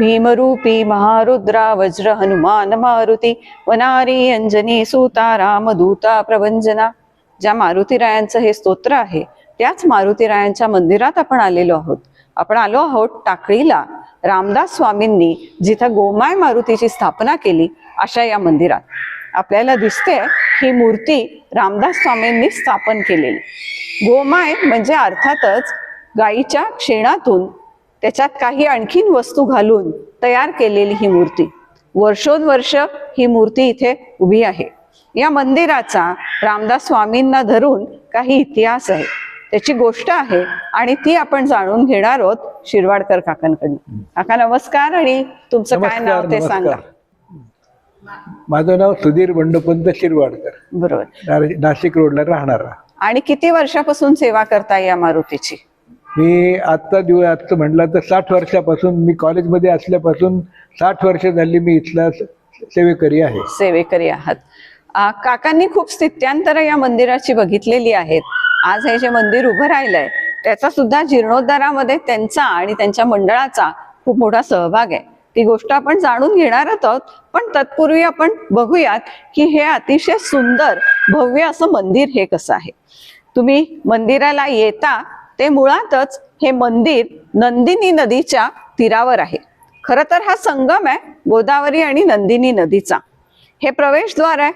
भीमरूपी महारुद्रा वज्र हनुमान मारुती वनारी अंजनी सूता रामदूता प्रवंजना ज्या मारुतीरायांचं हे स्तोत्र आहे त्याच मारुतीरायांच्या मंदिरात आपण आलेलो आहोत. आपण आलो आहोत टाकळीला. रामदास स्वामींनी जिथं गोमाय मारुतीची स्थापना केली अशा या मंदिरात. आपल्याला दिसते ही मूर्ती रामदास स्वामींनी स्थापन केलेली. गोमाय म्हणजे अर्थातच गाईच्या क्षेणातून त्याच्यात काही आणखीन वस्तू घालून तयार केलेली ही मूर्ती. वर्षोनवर्ष ही मूर्ती इथे उभी आहे. या मंदिराचा रामदास स्वामींना धरून काही इतिहास आहे. त्याची गोष्ट आहे आणि ती आपण जाणून घेणार आहोत शिरवाडकर काकांकडनं. काका नमस्कार आणि तुमचं काय नाव ते सांगा. माझं नाव सुधीर बंडपंत शिरवाडकर. बरोबर. नाशिक रोडला राहणारा. आणि किती वर्षापासून सेवा करताय या मारुतीची? मी आत्ता दिव आत्ता म्हटलं तर साठ वर्षापासून मी कॉलेजमध्ये असल्यापासून साठ वर्ष झाली मी इथला सेवेकरी आहे. सेवेकरी आहात. आ, काकांनी खूप स्थित्यांतर या मंदिराची बघितलेली आहेत. आज हे जे मंदिर उभं राहिलंय त्याचा सुद्धा जीर्णोद्धारामध्ये त्यांचा आणि त्यांच्या मंडळाचा खूप मोठा सहभाग आहे. ती गोष्ट आपण जाणून घेणार आहोत पण तत्पूर्वी आपण बघूयात की हे अतिशय सुंदर भव्य असं मंदिर हे कसं आहे. तुम्ही मंदिराला येता ते मुळातच हे मंदिर नंदिनी नदीच्या तीरावर आहे. खरं तर हा संगम आहे गोदावरी आणि नंदिनी नदीचा. हे प्रवेशद्वार आहे.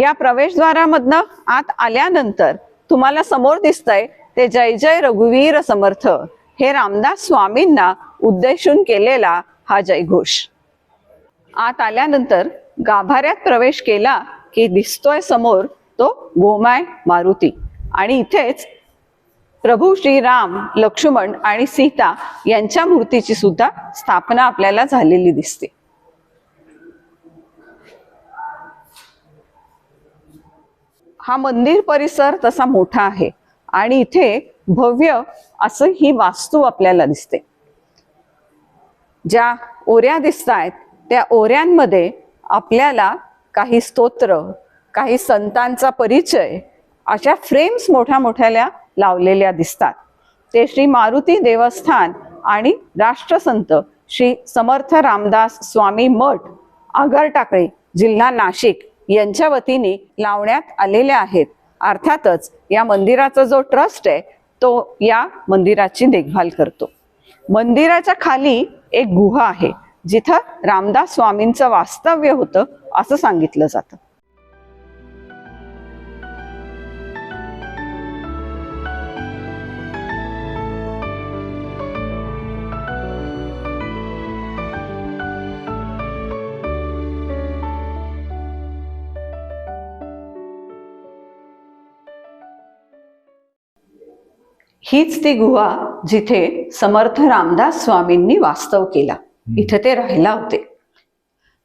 या प्रवेशद्वारामधनं आत आल्यानंतर तुम्हाला समोर दिसतंय ते जय जय रघुवीर समर्थ हे रामदास स्वामींना उद्देशून केलेला हा जयघोष. आत आल्यानंतर गाभाऱ्यात प्रवेश केला की दिसतोय समोर तो गोमाय मारुती. आणि इथेच प्रभू श्रीराम लक्ष्मण आणि सीता यांच्या मूर्तीची सुद्धा स्थापना आपल्याला झालेली दिसते. हा मंदिर परिसर तसा मोठा आहे आणि इथे भव्य असं ही वास्तू आपल्याला दिसते. ज्या ओऱ्या दिसत आहेत त्या ओऱ्यांमध्ये आपल्याला काही स्तोत्र काही संतांचा परिचय अशा फ्रेम्स मोठ्या मोठ्याल्या लावलेल्या दिसतात. ते श्री मारुती देवस्थान आणि राष्ट्रसंत श्री समर्थ रामदास स्वामी मठ आगरटाकळे जिल्हा नाशिक यांच्या वतीने लावण्यात आलेल्या आहेत. अर्थातच या मंदिराचा जो ट्रस्ट आहे तो या मंदिराची देखभाल करतो. मंदिराच्या खाली एक गुहा आहे जिथं रामदास स्वामींचं वास्तव्य होतं असं सांगितलं जातं. हीच ती गुहा जिथे समर्थ रामदास स्वामींनी वास्तव केला. इथे ते राहिला होते.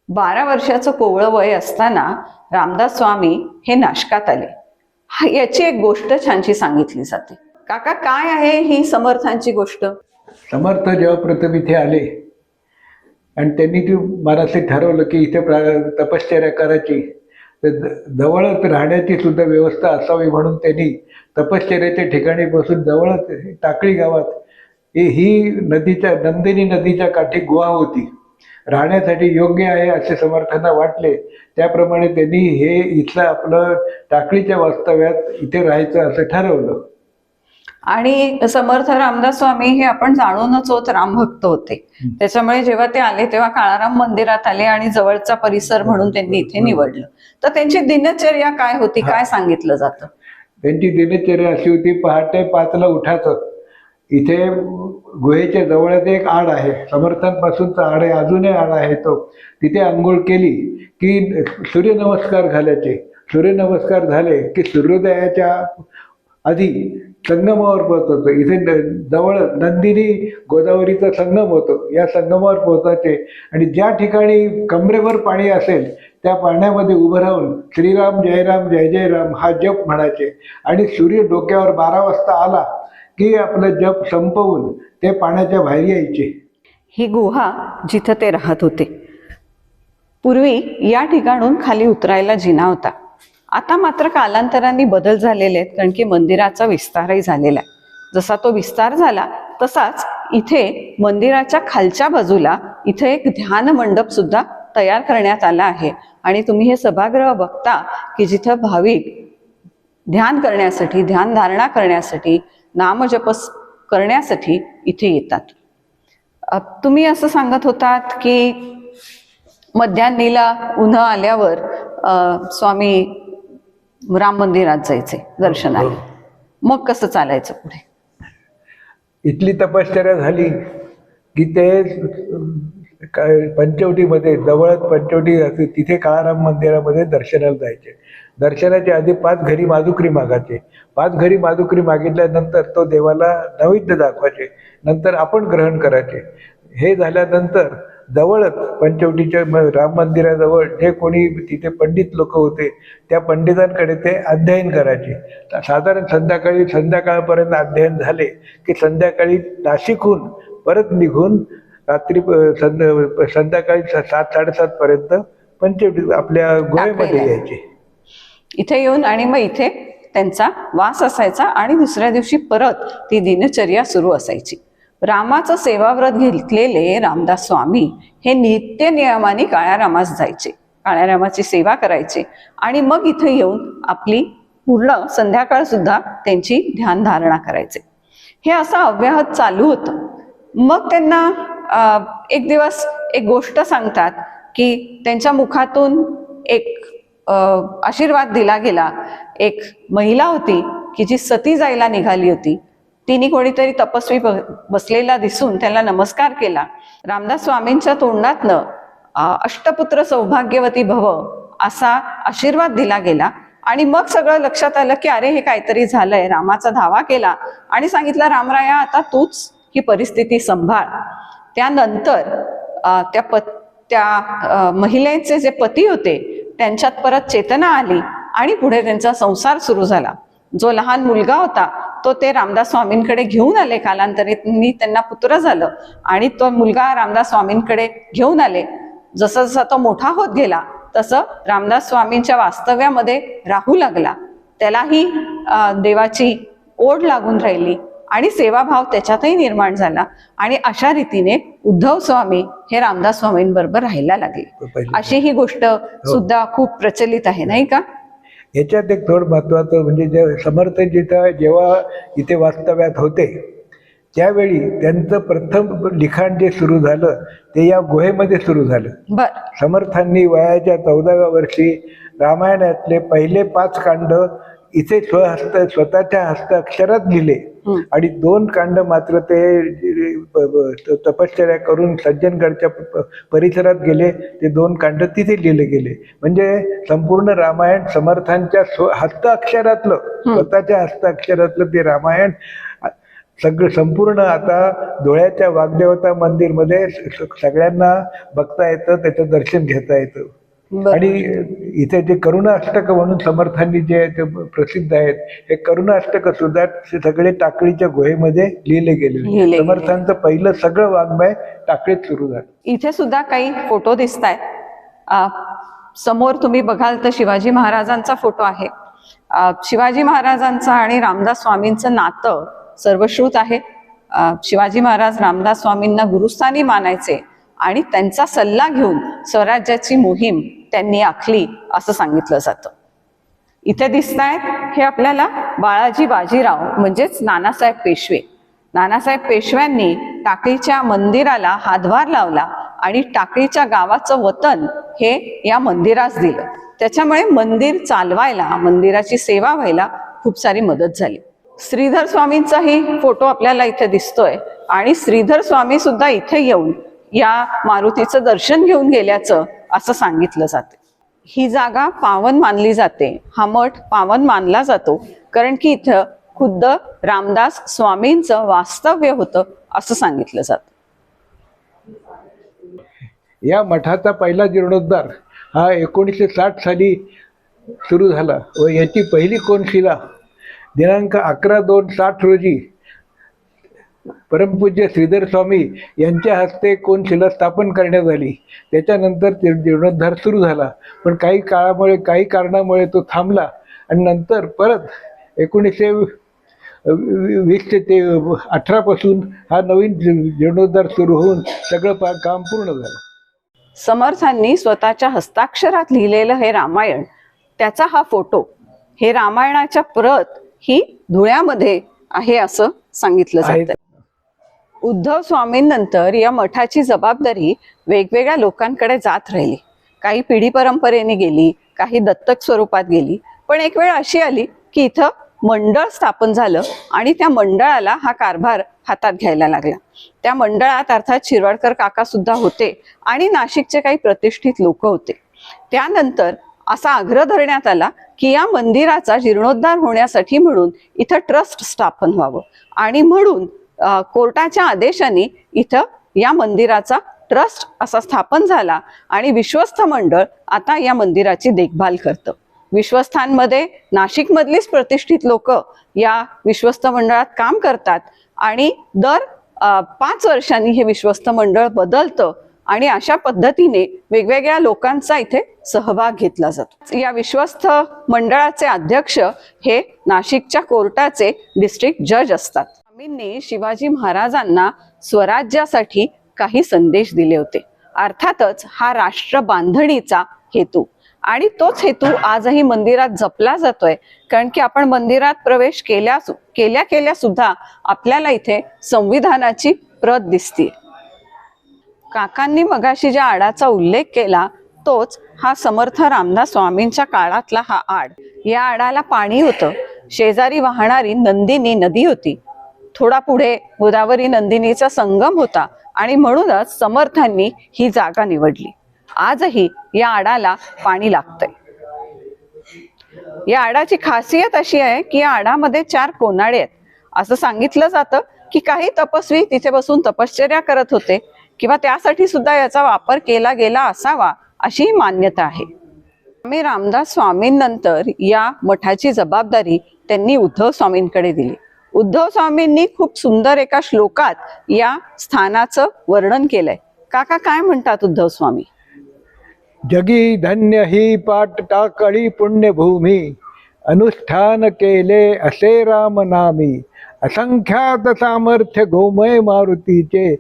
बारा वर्षाचं कोवळं वय असताना रामदास स्वामी हे नाशकात आले. याची एक गोष्ट छानशी सांगितली जाते. काका काय आहे ही समर्थांची गोष्ट? समर्थ जेव्हा प्रथम इथे आले आणि त्यांनी ती मनाशी ठरवलं की इथे तपश्चर्या करायची. जवळच राहण्याची सुद्धा व्यवस्था असावी म्हणून त्यांनी तपश्चर्याच्या ठिकाणी बसून जवळच टाकळी गावात ही नदीच्या नंदिनी नदीच्या काठी गुहा होती. राहण्यासाठी योग्य आहे असे समर्थांना वाटले. त्याप्रमाणे त्यांनी हे इथलं आपलं टाकळीच्या वास्तव्यात इथे राहायचं असं ठरवलं. आणि समर्थ रामदास स्वामी हे आपण जाणूनच होत रामभक्त होते. त्याच्यामुळे जेव्हा ते आले तेव्हा काळाराम मंदिरात आले आणि जवळचा परिसर म्हणून त्यांनी इथे निवडलं. तर त्यांची दिनचर्या काय होती काय सांगितलं जातं? त्यांची दिनचर्या अशी होती पहाटे पाचला उठायचं. इथे गुहेच्या जवळच एक आड आहे. समर्थांपासूनचा आड आहे अजूनही आड आहे तो. तिथे आंघोळ केली की सूर्यनमस्कार घालायचे. सूर्यनमस्कार झाले की सूर्योदयाच्या आधी संगमावर पोहोचायचं इथे न- जवळ नंदिनी गोदावरीचा संगम होतो. या संगमावर पोहोचायचे आणि ज्या ठिकाणी कमरेवर पाणी असेल त्या पाण्यामध्ये उभं राहून श्रीराम जयराम जय जय राम हा जप म्हणायचे. आणि सूर्य डोक्यावर बारा वाजता आला की आपलं जप संपवून ते पाण्याच्या बाहेर यायचे. ही गुहा जिथं ते राहत होते. पूर्वी या ठिकाणून खाली उतरायला जिना होता. आता मात्र कालांतराने बदल झालेले आहेत कारण की मंदिराचा विस्तारही झालेला आहे. जसा तो विस्तार झाला तसाच इथे मंदिराच्या खालच्या बाजूला इथे एक ध्यान मंडप सुद्धा तयार करण्यात आला आहे. आणि तुम्ही हे सभागृह बघता की जिथं भाविक ध्यान करण्यासाठी ध्यान धारणा करण्यासाठी नामजपस करण्यासाठी इथे येतात. तुम्ही असं सांगत होतात की मध्यान्नीला उन्हं आल्यावर स्वामी राम मंदिरात जायचे दर्शनाला मग कसं चालायचं पुढे? इथली तपश्चर्या झाली की ते काय पंचवटीमध्ये जवळच पंचवटी असते तिथे काळाराम मंदिरामध्ये दर्शनाला जायचे. दर्शनाच्या आधी पाच घरी माजुकरी मागायचे. पाच घरी माजुकरी मागितल्यानंतर तो देवाला नैवेद्य दाखवायचे. नंतर आपण ग्रहण करायचे. हे झाल्यानंतर जवळच पंचवटीच्या राम मंदिराजवळ जे कोणी तिथे पंडित लोक होते त्या पंडितांकडे ते अध्ययन करायचे. साधारण संध्याकाळी संध्याकाळपर्यंत अध्ययन झाले की संध्याकाळी नाशिकहून परत निघून रात्री संध्या संध्याकाळी सात साडेसात पर्यंत पंचवटी आपल्या गोव्यामध्ये. यायचे. इथे येऊन आणि मग इथे त्यांचा वास असायचा आणि दुसऱ्या दिवशी परत ती दिनचर्या सुरू असायची. रामाचं सेवाव्रत घेतलेले रामदास स्वामी हे नित्य नियमाने काळ्या रामास जायचे. काळ्या रामाची सेवा करायचे. आणि मग इथे येऊन आपली पूर्ण संध्याकाळ सुद्धा त्यांची ध्यानधारणा करायचे. हे असं अव्याहत चालू होतं. मग त्यांना एक दिवस एक गोष्ट सांगतात की त्यांच्या मुखातून एक आशीर्वाद दिला गेला. एक महिला होती की जी सती जायला निघाली होती. तिने कोणीतरी तपस्वी ब- बसलेला दिसून त्याला नमस्कार केला. रामदास स्वामींच्या तोंडातनं अष्टपुत्र सौभाग्यवती भव असा आशीर्वाद दिला गेला. आणि मग सगळं लक्षात आलं की अरे हे काहीतरी झालंय. रामाचा धावा केला. आणि सांगितलं रामराया आता तूच ही परिस्थिती सांभाळ. त्यानंतर त्या प त्या महिलेचे जे पती होते त्यांच्यात परत चेतना आली आणि पुढे त्यांचा संसार सुरू झाला. जो लहान मुलगा होता तो ते रामदास स्वामींकडे घेऊन आले कालांतरीतनी त्यांना पुत्र झालं आणि तो मुलगा रामदास स्वामींकडे घेऊन आले. जसा जसा तो मोठा होत गेला तसं रामदास स्वामींच्या वास्तव्यामध्ये राहू लागला. त्यालाही देवाची ओढ लागून राहिली आणि सेवाभाव त्याच्यातही निर्माण झाला आणि अशा रीतीने उद्धव स्वामी हे रामदास स्वामींबरोबर राहायला लागले. अशी ही गोष्ट सुद्धा खूप प्रचलित आहे नाही का? याच्यात एक थोडं महत्वाचं म्हणजे जे समर्थ जिथं जेव्हा इथे वास्तव्यात होते त्यावेळी त्यांचं प्रथम लिखाण जे सुरू झालं ते या गुहेमध्ये सुरू झालं समर्थांनी वयाच्या चौदाव्या वर्षी रामायणातले पहिले पाच कांड इथे स्वहस्त स्वतःच्या हस्ताक्षरात लिहिले. आणि दोन कांड मात्र ते तपश्चर्या करून सज्जनगडच्या परिसरात गेले. ते दोन कांड तिथे लिहिले गेले. म्हणजे संपूर्ण रामायण समर्थांच्या हस्ताक्षरातलं स्वतःच्या हस्ताक्षरातलं ते रामायण सगळं संपूर्ण आता डोळ्याच्या वाग्देवता मंदिरमध्ये सगळ्यांना बघता येतं त्याचं दर्शन घेता येतं. आणि इथे जे करुणाष्टक म्हणून समर्थांनी जे ते प्रसिद्ध आहेत हे करुणाष्टक सुद्धा सगळे टाकळीच्या गुहेमध्ये लिहिले गेले. समर्थांचं पहिलं सगळं वाङ्मय टाकळीत सुरू झालं. इथे सुद्धा काही फोटो दिसत आहेत समोर तुम्ही बघाल तर शिवाजी महाराजांचा फोटो आहे. शिवाजी महाराजांचं आणि रामदास स्वामींचं नातं सर्वश्रुत आहे. शिवाजी महाराज रामदास स्वामींना गुरुस्थानी मानायचे आणि त्यांचा सल्ला घेऊन स्वराज्याची मोहीम त्यांनी आखली असं सांगितलं जातं. इथे दिसत आहेत हे आपल्याला बाळाजी बाजीराव म्हणजेच नानासाहेब पेशवे. नानासाहेब पेशव्यांनी टाकळीच्या मंदिराला हातभार लावला आणि टाकळीच्या गावाचं वतन हे या मंदिरास दिलं. त्याच्यामुळे मंदिर चालवायला मंदिराची सेवा व्हायला खूप सारी मदत झाली. श्रीधर स्वामींचाही फोटो आपल्याला इथे दिसतोय आणि श्रीधर स्वामी सुद्धा इथे येऊन या मारुतीचं दर्शन घेऊन गेल्याचं असं सांगितलं जाते. ही जागा पावन मानली जाते. हा मठ पावन मानला जातो. कारण की इथं खुद्द रामदास स्वामींचं वास्तव्य होतं असं सांगितलं जातं. या मठाचा पहिला जीर्णोद्धार हा एकोणीसशे साठ साली सुरू झाला व याची पहिली कोनशिला दिनांक अकरा दोन साठ रोजी परमपूज्य श्रीधर स्वामी यांच्या हस्ते कोनशिला स्थापन करण्यात आली? त्याच्यानंतर ते जीर्णोद्धार सुरू झाला. पण काही काळामुळे काही कारणामुळे तो थांबला आणि नंतर परत एकोणीसशे वीस ते अठरापासून हा नवीन जीर्णोद्धार सुरू होऊन सगळं काम पूर्ण झालं. समर्थांनी स्वतःच्या हस्ताक्षरात लिहिलेलं हे रामायण त्याचा हा फोटो हे रामायणाच्या प्रत ही धुळ्यामध्ये आहे असं सांगितलं. जातं उद्धव स्वामींनंतर या मठाची जबाबदारी वेगवेगळ्या लोकांकडे जात राहिली. काही पिढी परंपरेने गेली काही दत्तक स्वरूपात गेली. पण एक वेळ अशी आली की इथं मंडळ स्थापन झालं आणि त्या मंडळाला हा कारभार हातात घ्यायला लागला. त्या मंडळात अर्थात शिरवाडकर काका सुद्धा होते आणि नाशिकचे काही प्रतिष्ठित लोक होते. त्यानंतर असा आग्रह धरण्यात आला की या मंदिराचा जीर्णोद्धार होण्यासाठी म्हणून इथं ट्रस्ट स्थापन व्हावं. आणि म्हणून कोर्टाच्या आदेशाने इथं या मंदिराचा ट्रस्ट असा स्थापन झाला आणि विश्वस्त मंडळ आता या मंदिराची देखभाल करतं. विश्वस्थांमध्ये नाशिकमधलीच प्रतिष्ठित लोक या विश्वस्त मंडळात काम करतात आणि दर पाच वर्षांनी हे विश्वस्त मंडळ बदलतं आणि अशा पद्धतीने वेगवेगळ्या लोकांचा इथे सहभाग घेतला जातो. या विश्वस्त मंडळाचे अध्यक्ष हे नाशिकच्या कोर्टाचे डिस्ट्रिक्ट जज असतात. स्वामींनी शिवाजी महाराजांना स्वराज्यासाठी काही संदेश दिले होते. अर्थातच हा राष्ट्र बांधणीचा हेतू. आणि तोच हेतू आजही मंदिरात जपला जातोय. कारण की आपण मंदिरात प्रवेश केल्या केल्या केल्या सुद्धा आपल्याला इथे संविधानाची प्रत दिसते काकांनी मगाशी ज्या आडाचा उल्लेख केला तोच हा समर्थ रामदास स्वामींच्या काळातला हा आड. या आडाला पाणी होतं. शेजारी वाहणारी नंदिनी नदी होती. थोडा पुढे गोदावरी नंदिनीचा संगम होता आणि म्हणूनच समर्थांनी ही जागा निवडली. आजही या आडाला पाणी लागतंय. या आडाची खासियत अशी आहे की या आडामध्ये चार कोनाडे आहेत. असं सांगितलं जातं की काही तपस्वी तिथे बसून तपश्चर्या करत होते किंवा त्यासाठी सुद्धा याचा वापर केला गेला असावा अशी मान्यता आहे. स्वामी रामदास स्वामींनंतर या मठाची जबाबदारी त्यांनी उद्धव स्वामींकडे दिली. उद्धव स्वामींनी खूप सुंदर एका श्लोकात या स्थानाचं वर्णन केलंय. काका काय म्हणतात उद्धव स्वामी? जगी धन्य ही पाट टाकळी पुण्यभूमी अनुष्ठान केले असे राम नामी. असंख्यात सामर्थ्य गोमय मारुतीचे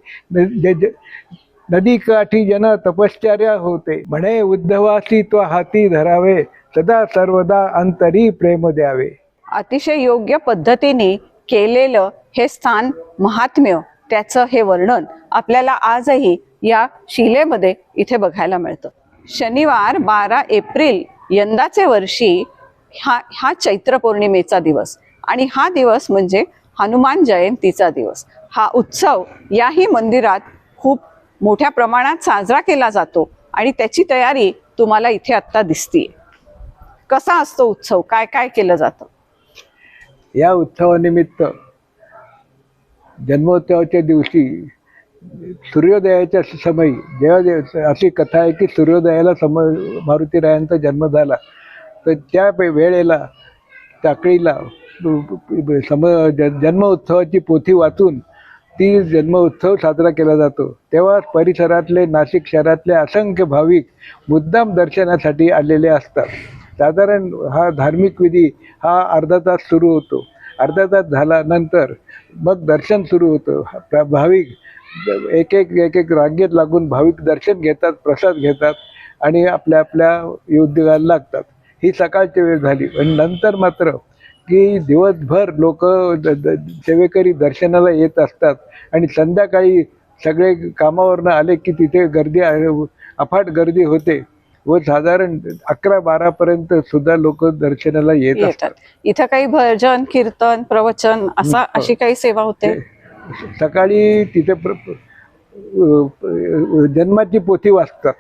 नदीकाठी जन तपश्चर्या होते. म्हणे उद्धवासी तो हाती धरावे सदा सर्वदा अंतरी प्रेम द्यावे. अतिशय योग्य पद्धतीने केलेलं हे स्थान महात्म्य त्याचं हे वर्णन आपल्याला आजही या शिलेमध्ये इथे बघायला मिळतं. शनिवार बारा एप्रिल यंदाचे वर्षी हा हा चैत्र पौर्णिमेचा दिवस आणि हा दिवस म्हणजे हनुमान जयंतीचा दिवस. हा उत्सव याही मंदिरात खूप मोठ्या प्रमाणात साजरा केला जातो आणि त्याची तयारी तुम्हाला इथे आत्ता दिसतीये. कसा असतो उत्सव? काय काय केलं जातं? या उत्सवानिमित्त जन्मोत्सवाच्या दिवशी सूर्योदयाच्या समयी जेव्हा अशी कथा आहे की सूर्योदयाला सम मारुतीरायांचा जन्म झाला तर त्या वेळेला टाकळीला सम जन्मोत्सवाची जन्म उत्सवाची पोथी वाचून ती जन्म उत्सव साजरा केला जातो. तेव्हा परिसरातले नाशिक शहरातले असंख्य भाविक मुद्दाम दर्शनासाठी आलेले असतात. साधारण हा धार्मिक विधी हा अर्धा तास सुरू होतो. अर्धा तास झाल्यानंतर मग दर्शन सुरू होतं. प्र- भाविक एक एक एक एक रांगेत लागून भाविक दर्शन घेतात प्रसाद घेतात आणि आपल्या आपल्या उद्योगाला लागतात. ही सकाळची वेळ झाली. आणि नंतर मात्र की दिवसभर लोक सेवेकरी दर्शनाला येत असतात आणि संध्याकाळी सगळे कामावरनं आले की तिथे गर्दी अफाट गर्दी होते. व साधारण अकरा बारापर्यंत सुद्धा लोक दर्शनाला येत येतात. असतात. इथं काही भजन कीर्तन प्रवचन असा अशी काही सेवा होते? सकाळी तिथे जन्माची पोथी वाचतात.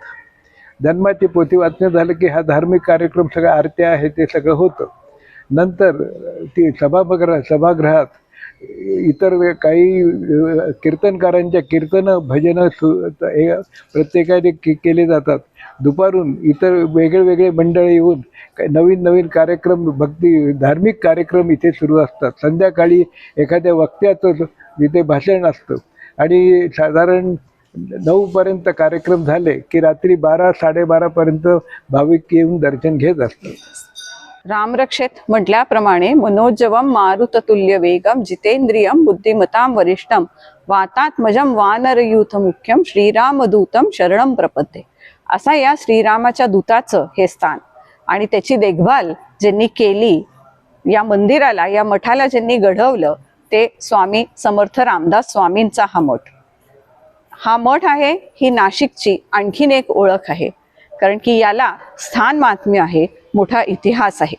जन्माची पोथी वाचणं झालं की हा धार्मिक कार्यक्रम सगळ्या आरत्या आहे ते सगळं होतं. नंतर ती सभागृह सभागृहात इतर काही कीर्तनकारांच्या कीर्तनं भजनं सु हे प्रत्येकाने के केले जातात. दुपारून इतर वेगळे वेगळे मंडळ येऊन नवीन नवीन कार्यक्रम भक्ती धार्मिक कार्यक्रम इथे सुरू असतात. संध्याकाळी एखाद्या वक्त्याचं इथे भाषण असतं. आणि साधारण नऊपर्यंत कार्यक्रम झाले की रात्री बारा साडेबारापर्यंत भाविक येऊन दर्शन घेत असतात. रामरक्षेत म्हटल्याप्रमाणे मनोजवम मारुततुल्य वेगम जितेंद्रियम बुद्धिमतां वरिष्ठम वातात्मजम वानरयूथ मुख्यम श्रीरामदूतम शरणम प्रपद्ये असा या श्रीरामाच्या दूताचं हे स्थान. आणि त्याची देखभाल ज्यांनी केली या मंदिराला या मठाला ज्यांनी घडवलं ते स्वामी समर्थ रामदास स्वामींचा हा मठ. हा मठ आहे ही नाशिकची आणखीन एक ओळख आहे. कारण की याला स्थान महात्म्य आहे. मोठा इतिहास आहे.